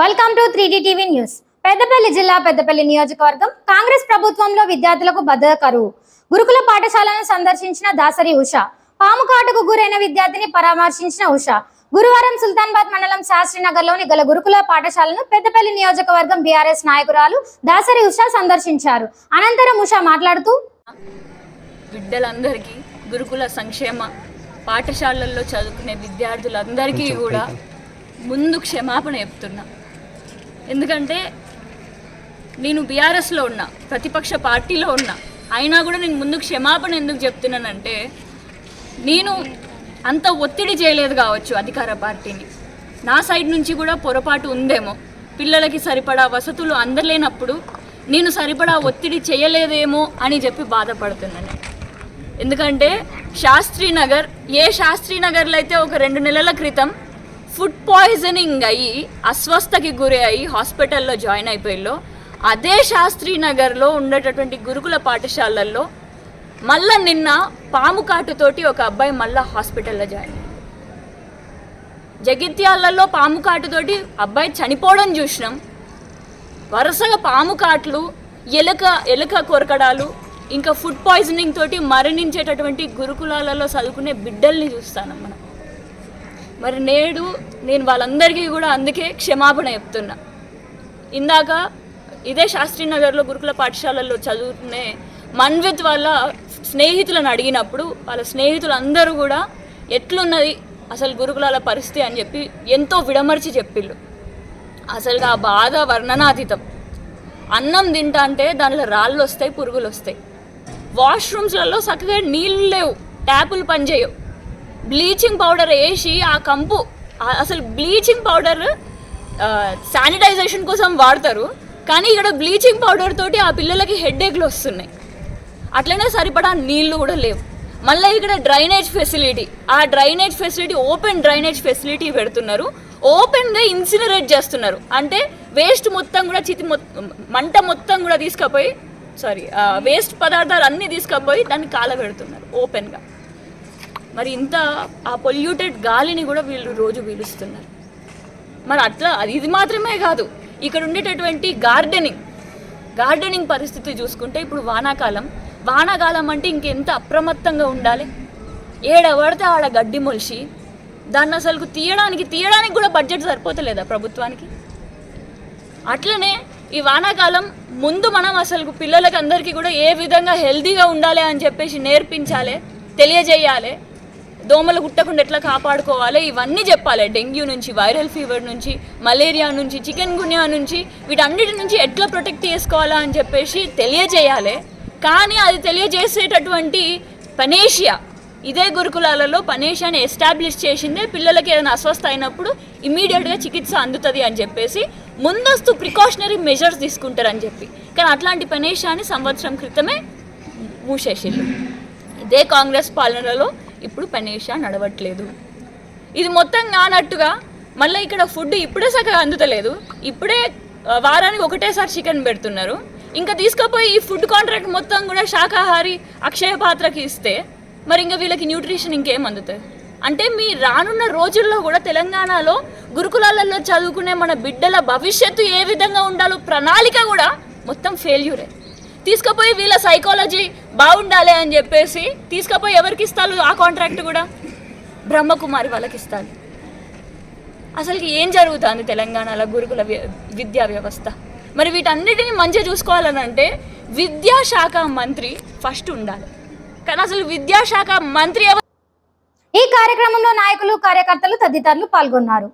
Welcome to three TV news Peddapalli జిల్లా పెద్దపల్లి నియోజకవర్గం కాంగ్రెస్ ప్రభుత్వంలో విద్యార్థులకు భద్రత కరువు. గురుకుల పాఠశాలను సందర్శించిన దాసరి ఉష పాము కాటుకు గురైన విద్యార్థిని పరామర్శించిన ఉష గురువారం సుల్తాన్బాద్ మండలం శాస్త్రీనగర్లోని గల గురుకుల పాఠశాలను పెద్దపల్లి నియోజకవర్గం బీఆర్ఎస్ నాయకురాలు దాసరి ఉష సందర్శించారు. అనంతరం ఉష మాట్లాడుతూ బిడ్డలందరికీ గురుకుల సంక్షేమ పాఠశాలల్లో చదువుకునే విద్యార్థులందరికీ కూడా ముందు క్షమాపణ చెప్తున్నా. ఎందుకంటే నేను బీఆర్ఎస్లో ఉన్నా ప్రతిపక్ష పార్టీలో ఉన్నా. అయినా కూడా నేను ముందు క్షమాపణ ఎందుకు చెప్తున్నానంటే నేను అంత ఒత్తిడి చేయలేదు కావచ్చు అధికార పార్టీని. నా సైడ్ నుంచి కూడా పొరపాటు ఉందేమో. పిల్లలకి సరిపడా వసతులు అందలేనప్పుడు నేను సరిపడా ఒత్తిడి చేయలేదేమో అని చెప్పి బాధపడుతున్నాను. ఎందుకంటే శాస్త్రీ నగర్ ఏ శాస్త్రీనగర్లో అయితే ఒక రెండు నెలల క్రితం ఫుడ్ పాయిజనింగ్ అయ్యి అస్వస్థకి గురి అయ్యి హాస్పిటల్లో జాయిన్ అయిపోయిలో అదే శాస్త్రి నగర్లో ఉండేటటువంటి గురుకుల పాఠశాలల్లో మళ్ళా నిన్న పాము కాటుతోటి ఒక అబ్బాయి మళ్ళా హాస్పిటల్లో జాయిన్ అయ్యాడు. జగిత్యాలలో పాము కాటుతోటి అబ్బాయి చనిపోవడం చూసినాం. వరుసగా పాము కాట్లు ఎలుక ఎలుక కొరకడాలు ఇంకా ఫుడ్ పాయిజనింగ్ తోటి మరణించేటటువంటి గురుకులాలలో చదువుకునే బిడ్డల్ని చూస్తాను మనం. మరి నేడు నేను వాళ్ళందరికీ కూడా అందుకే క్షమాపణ చెప్తున్నా. ఇందాక ఇదే శాస్త్రీనగర్లో గురుకుల పాఠశాలల్లో చదువుకునే మన్విత్ వాళ్ళ స్నేహితులను అడిగినప్పుడు వాళ్ళ స్నేహితులందరూ కూడా ఎట్లున్నది అసలు గురుకులాల పరిస్థితి అని చెప్పి ఎంతో విడమర్చి చెప్పిళ్ళు. అసలు ఆ బాధ వర్ణనాతీతం. అన్నం తింటా అంటే దానిలో రాళ్ళు వస్తాయి పురుగులు వస్తాయి. వాష్రూమ్స్లలో చక్కగా నీళ్ళు లేవు ట్యాపులు పనిచేయవు. బ్లీచింగ్ పౌడర్ వేసి ఆ కంపు అసలు బ్లీచింగ్ పౌడర్ శానిటైజేషన్ కోసం వాడతారు కానీ ఇక్కడ బ్లీచింగ్ పౌడర్ తోటి ఆ పిల్లలకి హెడ్ఏక్లు వస్తున్నాయి. అట్లనే సరిపడా నీళ్ళు కూడా లేవు. మళ్ళీ ఇక్కడ డ్రైనేజ్ ఫెసిలిటీ ఆ drainage facility open drainage facility పెడుతున్నారు. ఓపెన్గా ఇన్సినరేట్ చేస్తున్నారు. అంటే వేస్ట్ మొత్తం కూడా చితి మొత్తం మంట మొత్తం కూడా తీసుకపోయి సారీ వేస్ట్ పదార్థాలు అన్నీ తీసుకుపోయి దాన్ని కాలబెడుతున్నారు ఓపెన్గా. మరి ఇంత ఆ పొల్యూటెడ్ గాలిని కూడా వీళ్ళు రోజు పీలుస్తున్నారు మరి అట్లా అది ఇది మాత్రమే కాదు ఇక్కడ ఉండేటటువంటి గార్డెనింగ్. గార్డెనింగ్ పరిస్థితి చూసుకుంటే ఇప్పుడు వానాకాలం. వానాకాలం అంటే ఇంకెంత అప్రమత్తంగా ఉండాలి? ఏడపడితే ఆడ గడ్డి మొలిచి దాన్ని అసలు తీయడానికి తీయడానికి కూడా బడ్జెట్ సరిపోతలేదా ప్రభుత్వానికి? అట్లనే ఈ వానాకాలం ముందు మనం అసలు పిల్లలకి అందరికీ కూడా ఏ విధంగా హెల్దీగా ఉండాలి అని చెప్పేసి నేర్పించాలి తెలియజేయాలి. దోమలు కుట్టకుండా ఎట్లా కాపాడుకోవాలి ఇవన్నీ చెప్పాలి. డెంగ్యూ నుంచి వైరల్ ఫీవర్ నుంచి మలేరియా నుంచి చికెన్ గున్యా నుంచి వీటన్నిటి నుంచి ఎట్లా ప్రొటెక్ట్ చేసుకోవాలా అని చెప్పేసి తెలియజేయాలి. కానీ అది తెలియజేసేటటువంటి పనేషియా ఇదే గురుకులాలలో పనేషియాని ఎస్టాబ్లిష్ చేసిందే పిల్లలకి ఏదైనా అస్వస్థ అయినప్పుడు ఇమీడియట్గా చికిత్స అందుతుంది అని చెప్పేసి ముందస్తు ప్రికాషనరీ మెజర్స్ తీసుకుంటారని చెప్పి. కానీ అట్లాంటి పనేషియాని సంవత్సరం క్రితమే మూసేసిల్లు ఇదే కాంగ్రెస్ పాలనలో ఇప్పుడు పనీషా నడవట్లేదు. ఇది మొత్తం కానట్టుగా మళ్ళీ ఇక్కడ ఫుడ్ ఇప్పుడే సగం అందుతలేదు. ఇప్పుడే వారానికి ఒకటేసారి చికెన్ పెడుతున్నారు. ఇంకా తీసుకుపోయి ఈ ఫుడ్ కాంట్రాక్ట్ మొత్తం కూడా శాకాహారి అక్షయ పాత్రకి ఇస్తే మరి ఇంకా వీళ్ళకి న్యూట్రిషన్ ఇంకేం అందుతాయి? అంటే మీ రానున్న రోజుల్లో కూడా తెలంగాణలో గురుకులాలలో చదువుకునే మన బిడ్డల భవిష్యత్తు ఏ విధంగా ఉండాలో ప్రణాళిక కూడా మొత్తం ఫెయిల్యూరే తీసుకుపోయి వీళ్ళ సైకాలజీ బాగుండాలి అని చెప్పేసి తీసుకుపోయి ఎవరికి ఇస్తారు ఆ కాంట్రాక్ట్ కూడా? బ్రహ్మకుమారి వాళ్ళకి ఇస్తారు. అసలుకి ఏం జరుగుతుంది తెలంగాణలో గురుకుల విద్యా వ్యవస్థ? మరి వీటన్నిటిని మంచిగా చూసుకోవాలని అంటే విద్యాశాఖ మంత్రి ఫస్ట్ ఉండాలి. కానీ అసలు విద్యాశాఖ మంత్రి ఎవరు? ఈ కార్యక్రమంలో నాయకులు కార్యకర్తలు తదితరులు పాల్గొన్నారు.